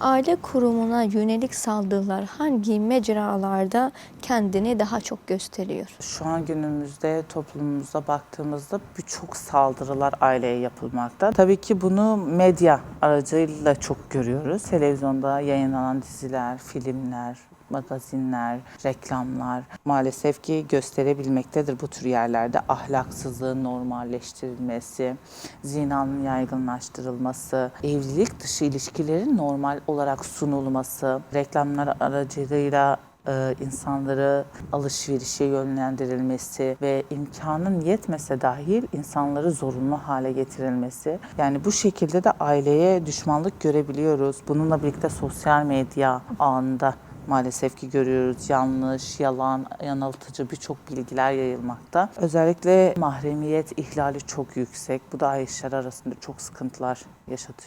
Aile kurumuna yönelik saldırılar hangi mecralarda kendini daha çok gösteriyor? Şu an günümüzde toplumumuza baktığımızda birçok saldırılar aileye yapılmakta. Tabii ki bunu medya aracılığıyla çok görüyoruz. Televizyonda yayınlanan diziler, filmler, magazinler, reklamlar maalesef ki gösterebilmektedir bu tür yerlerde. Ahlaksızlığın normalleştirilmesi, zinanın yaygınlaştırılması, evlilik dışı ilişkilerin normal olarak sunulması, reklamlar aracılığıyla e, insanları alışverişe yönlendirilmesi ve imkanın yetmese dahil insanları zorunlu hale getirilmesi. Yani bu şekilde de aileye düşmanlık görebiliyoruz. Bununla birlikte sosyal medya ağında maalesef ki görüyoruz. Yanlış, yalan, yanıltıcı birçok bilgiler yayılmakta. Özellikle mahremiyet ihlali çok yüksek. Bu da eşler arasında çok sıkıntılar yaşatıyor.